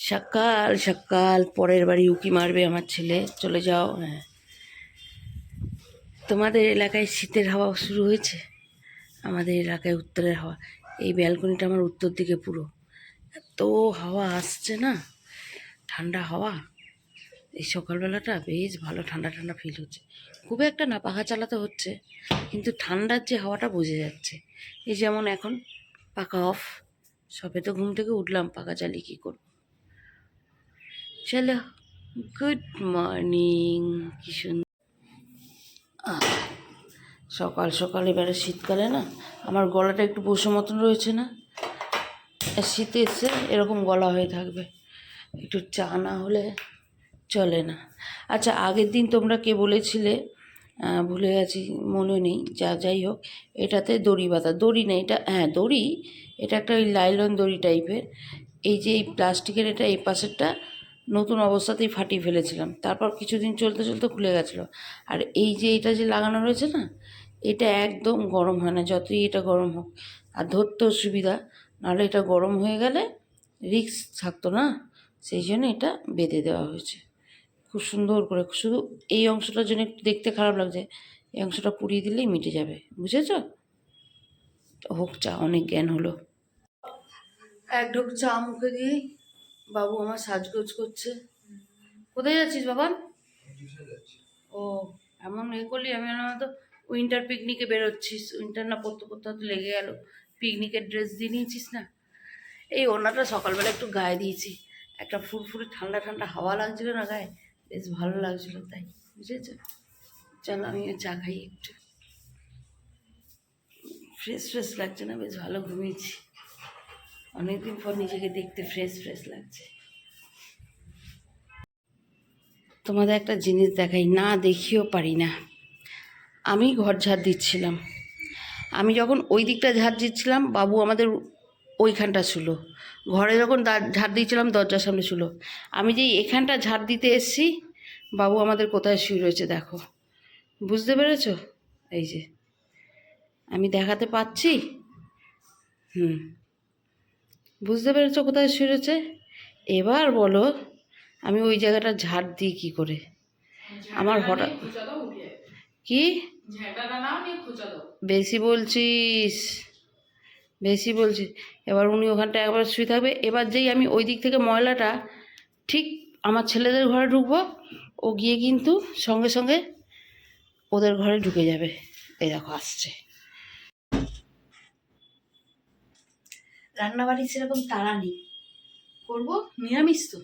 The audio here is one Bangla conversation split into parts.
সকাল সকাল, পরের বাড়ি উকি মারবে আমার ছেলে। চলে যাও হ্যাঁ। তোমাদের এলাকায় শীতের হাওয়া শুরু হয়েছে? আমাদের এলাকায় উত্তরের হাওয়া। এই ব্যালকনিটা আমার উত্তর দিকে পুরো। এত হাওয়া আসছে না? ঠান্ডা হাওয়া? এই সকালবেলাটা বেশ ভালো ঠান্ডা ঠান্ডা ফিল হচ্ছে। খুব একটা না, পাখা চালাতে হচ্ছে। কিন্তু ঠান্ডার যে হাওয়াটা বোঝা যাচ্ছে। এই যেমন এখন পাখা অফ সবে তো ঘুম থেকে উঠলাম, পাখা চালিয়ে কী করব? চলো গুড মর্নিং কি সকাল সকাল এবারে শীতকালে না, আমার গলাটা একটু বসে মতন রয়েছে না। শীতে এসে এরকম গলা হয়ে থাকবে। একটু চা না হলে চলে না। আচ্ছা আগের দিন তোমরা কে বলেছিলে? ভুলে গেছি, মনে নেই, যা যাই হোক, এটাতে দড়ি বাঁধা। দড়ি না, এটা হ্যাঁ দড়ি, এটা একটা ওই লাইলন দড়ি টাইপের এই যে এই প্লাস্টিকের এটা এই পাশেরটা নতুন অবস্থাতেই ফাটিয়ে ফেলেছিলাম। তারপর কিছুদিন চলতে চলতে খুলে গেছিল। আর এই যে এটা যে লাগানো রয়েছে না, এটা একদম গরম হয় না, যতই এটা গরম হোক। আর ধরতেও সুবিধা নাহলে এটা গরম হয়ে গেলে রিস্ক থাকতো না, সেই জন্য এটা বেঁধে দেওয়া হয়েছে। খুব সুন্দর করে, শুধু এই অংশটার জন্য একটু দেখতে খারাপ লাগছে। এই অংশটা পুড়িয়ে দিলেই মিটে যাবে, বুঝেছ? হোক চা, অনেক জ্ঞান হলো। এক ঢোক চা মুখে দিয়েই বাবু আমার সাজগোজ করছে। কোথায় যাচ্ছিস বাবা? ও, এমন এ করলি, আমি তো উইন্টার পিকনিকে বেরোচ্ছিস উইন্টার না পড়তে পড়তে হয়তো লেগে গেল। পিকনিকের ড্রেস দিয়ে নিয়েছিস না? এই ওনাটা সকালবেলা একটু গায়ে দিয়েছি। একটা ফুরফুরে ঠান্ডা ঠান্ডা হাওয়া লাগছিল না গায়ে। বেশ ভালো লাগছিল তাই, বুঝেছ? চল, আমি চা খাই একটু। ফ্রেশ ফ্রেশ লাগছে না, বেশ ভালো ঘুমিয়েছি। অনেকদিন পর নিজেকে দেখতে ফ্রেশ ফ্রেশ লাগছে। তোমাদের একটা জিনিস দেখাই, না দেখিও পারি না। আমি ঘর ঝাড় দিচ্ছিলাম। আমি যখন ওই দিকটা ঝাড় দিচ্ছিলাম, বাবু আমাদের ওইখানটা ছিল। ঘরে যখন ঝাড় দিয়েছিলাম দরজার সামনে ছিল। আমি যেই এখানটা ঝাড় দিতে এসছি, বাবু আমাদের কোথায় শুয়ে রয়েছে দেখো। বুঝতে পেরেছ? এই যে। আমি দেখাতে পাচ্ছি? হুম। বুঝতে পেরেছ কোথায় রয়েছে এবার বলো আমি ওই জায়গাটা ঝাড় দিই কী করে? আমার হঠাৎ কি? বেশি বলছিস? বেশি বলছিস? এবার উনি ওখানটা একবার শুয়ে থাকবে। এবার যেই আমি ওই দিক থেকে ময়লাটা ঠিক আমার ছেলেদের ঘরে ঢুকবো ও গিয়ে কিন্তু সঙ্গে সঙ্গে ওদের ঘরে ঢুকে যাবে। এই দেখো আসছে। রান্নাবাড়ি সেরকম তাড়া নেই। করব নিরামিষ তো।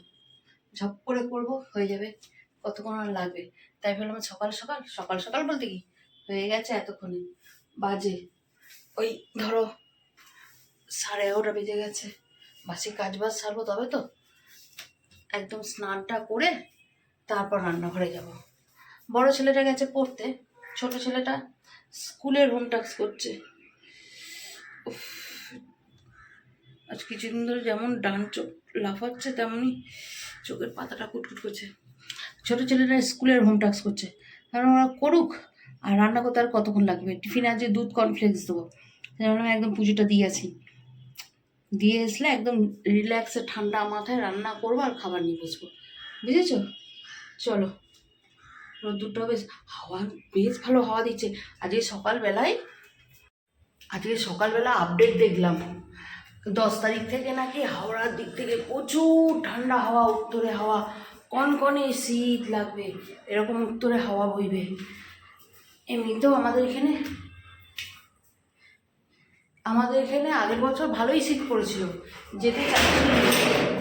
ঝপ করে করব হয়ে যাবে কতক্ষণ লাগবে? তাই ভাবলাম সকাল সকাল সকাল সকাল বলতে কি? হয়ে গেছে এতক্ষণে। বাজে ওই ধরো সাড়ে এগারোটা বেজে গেছে। বাসি কাজ বাজ সারবো তবে তো। একদম স্নানটা করে তারপর রান্নাঘরে যাব। বড় ছেলেটা গেছে পড়তে ছোট ছেলেটা স্কুলের হোম টাস্ক করছে। উফ, আজ কিছুদিন ধরে যেমন ডান চোখ লাফাচ্ছে, তেমনই চোখের পাতাটা কুটকুট করছে। ছোট ছেলেরা স্কুলের হোম টাস্ক করছে। কারণ ওরা করুক, আর রান্না করতে আর কতক্ষণ লাগবে? টিফিন আজকে দুধ কর্নফ্লেক্স দেবো। আমি একদম পুজোটা দিয়ে আসি। দিয়ে আসলে একদম রিল্যাক্সে ঠান্ডা মাথায় রান্না করব আর খাবার নিয়ে বসবো। বুঝেছ? চলো। রোদ্দুরটা বেশ হাওয়া, বেশ ভালো হাওয়া দিচ্ছে। আজকে সকালবেলায়, আজকে সকালবেলা আপডেট দেখলাম। দশ তারিখ থেকে নাকি হাওড়ার দিক থেকে প্রচুর ঠান্ডা হাওয়া, উত্তরে হাওয়া, কনকনে শীত লাগবে, এরকম উত্তরে হাওয়া বইবে। এমনিতেও আমাদের এখানে আমাদের এখানে আগের বছর ভালোই শীত পড়েছিল। যেতে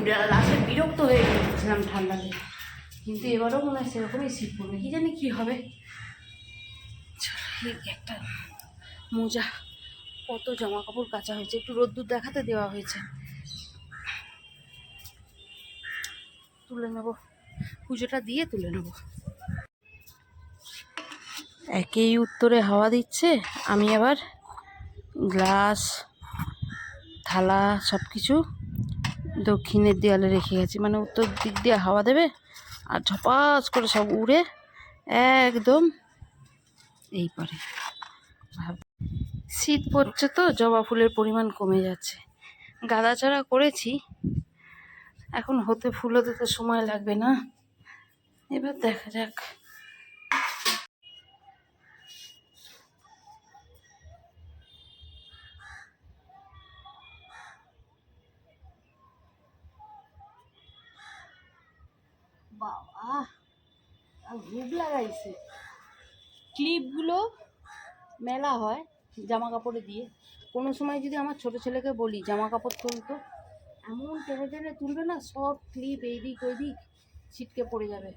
লাস্টে বিরক্ত হয়ে গেছিলাম ঠান্ডাতে। কিন্তু এবারও মনে হয় সেরকমই শীত পড়বে। কি জানি কী হবে। একটা মোজা। কত জামা কাপড় কাচা হয়েছে, একটু রোদ্দুর দেখাতে দেওয়া হয়েছে। তুলে নেব। পুজোটা দিয়ে তুলে নেব। একেই উত্তরে হাওয়া দিচ্ছে। আমি আবার গ্লাস, থালা সব কিছু দক্ষিণের দেয়ালে রেখে গেছি। মানে উত্তর দিক দিয়ে হাওয়া দেবে আর ঝপাস করে সব উড়ে একদম এই পারে। ভাব শীত পড়ছে তো, জবা ফুলের পরিমাণ কমে যাচ্ছে। গাঁদা চারা করেছি, এখন হতে ফুল হতে তো সময় লাগবে না। এবার দেখা যাক। বাবা হুক লাগাইছে। ক্লিপগুলো মেলা হয়। জামা কাপড়ে দিয়ে। কোনো সময় যদি আমার ছোট ছেলেকে বলি জামা কাপড় তুলতো? এমন টেনে টেনে তুলবে না, সব ক্লিপ এইদিক ওইদিক ছিটকে পড়ে যাবে।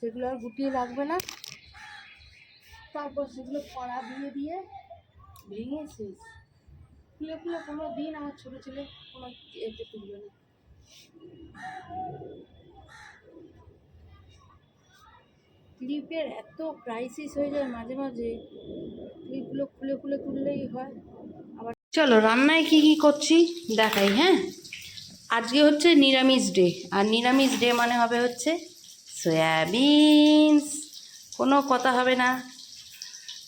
সেগুলো আর গুটিয়ে লাগবে না। তারপর সেগুলো পড়া দিয়ে দিয়ে ভেঙে শেষ। খুলে খুলে কোনো দিন আমার ছোটো ছেলে কোনো এতে তুলবে না। ক্লিপের এত ক্রাইসিস হয়ে যায় মাঝে মাঝে। ক্লিপগুলো খুলে খুলে তুললেই হয়। আবার চলো, রান্নায় কি কি করছি? দেখাই হ্যাঁ? আজকে হচ্ছে নিরামিষ ডে আর নিরামিষ ডে মানে হবে হচ্ছে সয়াবিনস। কোনো কথা হবে না।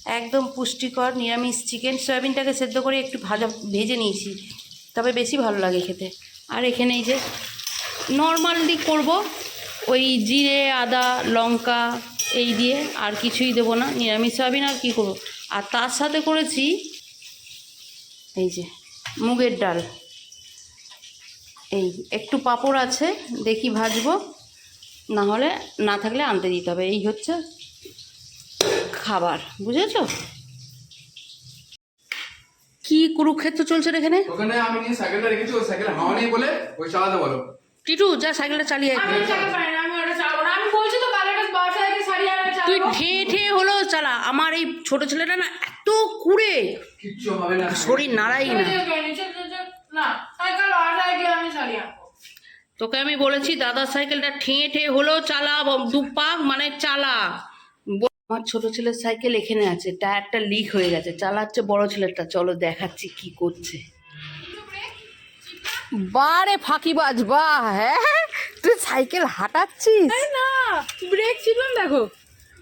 একদম পুষ্টিকর নিরামিষ চিকেন। সয়াবিনটাকে সেদ্ধ করে একটু ভাজা ভেজে নিয়েছি। তবে বেশি ভালো লাগে খেতে। আর এখানে এই যে নর্মালি করব। ওই জিরে, আদা, লঙ্কা এই দিয়ে আর কিছুই দেবো না নিরামিষ সয়াবিন আর কী করব? আর তার সাথে করেছি এই যে মুগের ডাল। এই একটু পাঁপড় আছে দেখি ভাজবো না হলে না থাকলে আনতে দিতে হবে। এই হচ্ছে খাবার বুঝেছ? কি কুরুক্ষেত্র চলছে এখানে? ওখানে আমি নিয়ে সাইকেলটা রেখেছি ওই সাইকেল হাওয়া নেই বলে ওই চালাতে বলো। টিটু যা সাইকেলটা চালিয়ে আয়। আমি চালাতে পারি না, আমি ওটা চালাবো না। আমি বলছি তো কাল একটা বাসা থেকে শাড়ি চালাবো। ঠেয়ে ঠেয়ে হলেও চালা আমার এই ছোট ছেলেটা না এত কুড়ে। শরীর নাড়াই না। তোকে আমি বলেছি দাদার সাইকেলটা ঠেয়ে ঠেয়ে হলেও চালা ব- দু পাক মানে চালা। ব- আমার ছোট ছেলের সাইকেল এখানে আছে টায়ারটা লিক হয়ে গেছে চালাচ্ছে বড় ছেলেটা। চলো দেখাচ্ছি কি করছে। বারে ফাঁকিবাজ বা হ্যাঁ তুই সাইকেল হাঁটাচ্ছিস? না ব্রেক ছিল দেখো।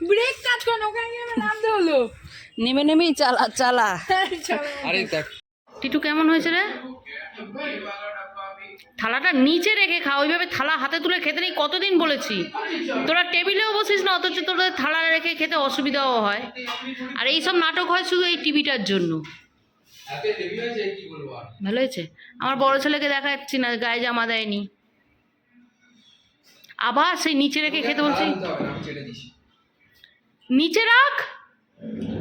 ব্রেক কাজ করে ওখানে গিয়ে আমার নামতে হলো। নেমে নেমেই চালা চালা। আরে দেখ। টিটু কেমন হয়েছে রে? থালাটা নিচে রেখে খা ওইভাবে থালা হাতে তুলে খেতে নেই কতদিন বলেছি? তোরা টেবিলেও বসিস না অথচ তোদের থালা রেখে খেতে অসুবিধাও হয়। আর এই সব নাটক হয় শুধু এই টিভিটার জন্য। ভালো হয়েছে? আমার বড় ছেলেকে দেখা যাচ্ছি না গায়ে জামা দেয়নি। আবার সেই নিচে রেখে খেতে বলছি আনতে হবে না, আমি ছেড়ে দিছি নিচে রাখ